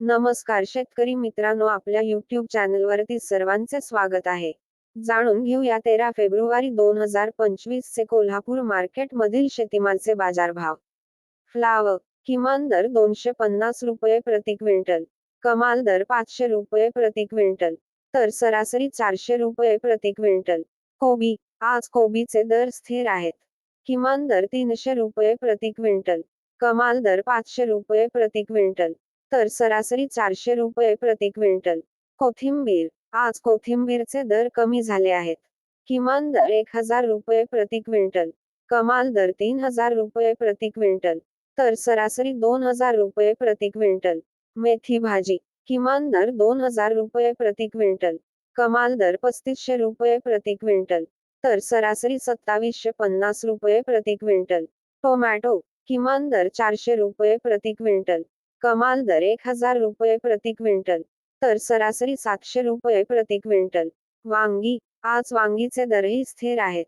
नमस्कार शेतकरी मित्रांनो आपल्या युट्यूब चॅनलवरती सर्वांचे स्वागत आहे. जाणून घेऊया तेरा फेब्रुवारी दोन हजार पंचवीस चे कोल्हापूर मार्केट मधील शेतीमालचे बाजारभाव. फ्लावर किमान दर दोनशे पन्नास रुपये प्रति क्विंटल कमाल दर पाचशे रुपये प्रति क्विंटल तर सरासरी चारशे रुपये प्रति क्विंटल. कोबी आज कोबीचे दर स्थिर आहेत. किमान दर तीनशे रुपये प्रति क्विंटल कमाल दर पाचशे रुपये प्रति क्विंटल. तर सरासरी चारशे रुपये प्रति क्विंटल. कोथिंबीर. आज कोथिंबीरचे दर कमी झाले आहेत. किमान दर एक हजार रुपये प्रति क्विंटल. कमाल दर तीन हजार रुपये प्रति क्विंटल. तर सरासरी दोन हजार रुपये प्रति क्विंटल. मेथी भाजी. किमान दर दोन हजार रुपये प्रति क्विंटल. कमाल दर पस्तीसशे रुपये प्रति क्विंटल. तर सरासरी सत्तावीसशे पन्नास रुपये प्रति क्विंटल. टोमॅटो. किमान दर चारशे रुपये प्रति क्विंटल. कमाल दर एक हजार रुपये प्रति क्विंटल. तर सरासरी सातशे रुपये प्रति क्विंटल. वांगी आज वांगीचे दरही स्थिर आहेत.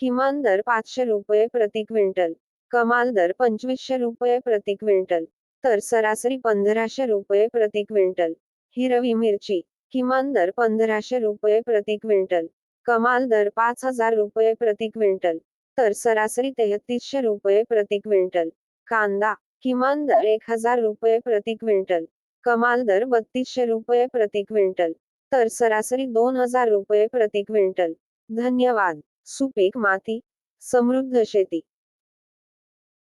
किमान दर पाचशे रुपये प्रति क्विंटल. कमाल दर पंचवीसशे रुपये प्रति क्विंटल. तर सरासरी पंधराशे रुपये प्रति क्विंटल. हिरवी मिरची किमान दर पंधराशे रुपये प्रति क्विंटल. कमाल दर पाच हजार रुपये प्रति क्विंटल. तर सरासरी तेहतीसशे रुपये प्रति क्विंटल. कांदा किमान दर एक हजार रुपये प्रति क्विंटल. कमाल दर बत्तीसशे रुपये प्रति क्विंटल. तर सरासरी दोन हजार रुपये प्रति क्विंटल. धन्यवाद. सुपीक माती. समृद्ध शेती.